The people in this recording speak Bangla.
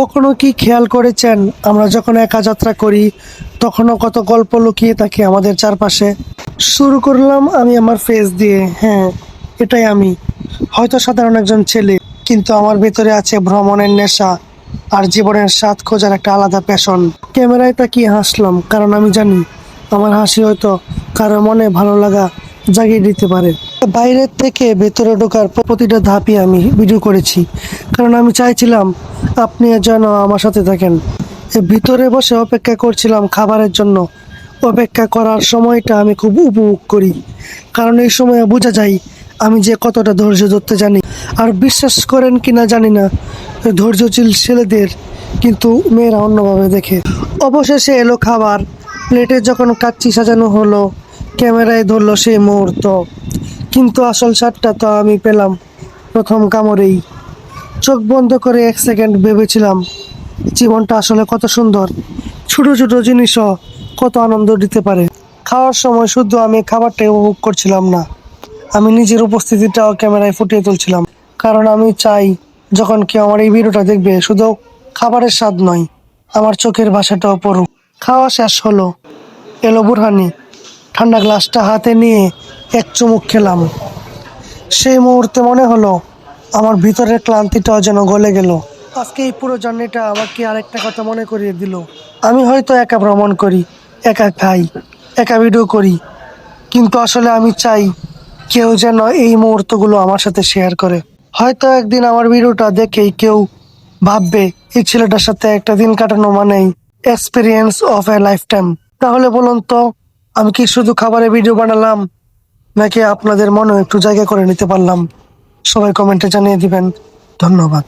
কখনো কি খেয়াল করেছেন? আমরা যখন একা যাত্রা করি, তখনও কত গল্প লুকিয়ে থাকে আমাদের চারপাশে। শুরু করলাম আমি আমার ফেস দিয়ে। হ্যাঁ এটাই আমি। হয়তো সাধারণ একজন ছেলে, কিন্তু আমার ভেতরে আছে ভ্রমণের নেশা আর জীবনের স্বাদ খোঁজার একটা আলাদা প্যাশন ক্যামেরায় তাকিয়ে হাসলাম, কারণ আমি জানি আমার হাসি হয়তো কারও মনে ভালো লাগা জাগিয়ে দিতে পারে। বাইরের থেকে ভেতরে ঢোকার প্রতিটা ধাপই আমি ভিডিও করেছি। কারণ আমি চাইছিলাম আপনি যেন আমার সাথে থাকেন। ভিতরে বসে অপেক্ষা করছিলাম খাবারের জন্য। অপেক্ষা করার সময়টা আমি খুব উপভোগ করি। কারণ এই সময় বোঝা যায় আমি যে কতটা ধৈর্য ধরতে জানি। আর বিশ্বাস করেন কি না জানি না, ধৈর্যশীল ছেলেদের কিন্তু মেয়েরা অন্যভাবে দেখে। অবশেষে এলো খাবার। প্লেটে যখন কাচ্চি সাজানো হলো ক্যামেরায় ধরলো সেই মুহূর্ত। কিন্তু আসল স্বাদটা তো আমি পেলাম প্রথম কামড়েই। চোখ বন্ধ করে এক সেকেন্ড ভেবেছিলাম, জীবনটা আসলে কত সুন্দর। ছোট ছোট জিনিসও কত আনন্দ দিতে পারে। খাওয়ার সময় শুধু আমি খাবারটাই উপভোগ করছিলাম না, আমি নিজের উপস্থিতিটাও ক্যামেরায় ফুটিয়ে তুলছিলাম। কারণ আমি চাই, যখন কেউ আমার এই ভিডিওটা দেখবে, শুধু খাবারের স্বাদ নয়, আমার চোখের ভাষাটাও পড়ুক। খাওয়া শেষ হলো, এলো বুরহানি। ঠান্ডা গ্লাসটা হাতে নিয়ে এক চুমুক খেলাম। সেই মুহূর্তে মনে হলো, আমার ভিতরের ক্লান্তিটাও যেন গলে গেল। আজকে এই পুরো জার্নিটা আমাকে আরেকটা কথা মনে করিয়ে দিল। আমি হয়তো একা ভ্রমণ করি, একা খাই, একা ভিডিও করি, কিন্তু আসলে আমি চাই কেউ যেন এই মুহূর্তগুলো আমার সাথে শেয়ার করে। হয়তো একদিন আমার ভিডিওটা দেখেই কেউ ভাববে, এই ছেলেটার সাথে একটা দিন কাটানো মানেই experience of a lifetime তাহলে বলুন তো আমি কি শুধু খাবারের ভিডিও বানালাম, নাকি আপনাদের মনে একটু জায়গা করে নিতে পারলাম? সবাই কমেন্টে জানিয়ে দিবেন। ধন্যবাদ।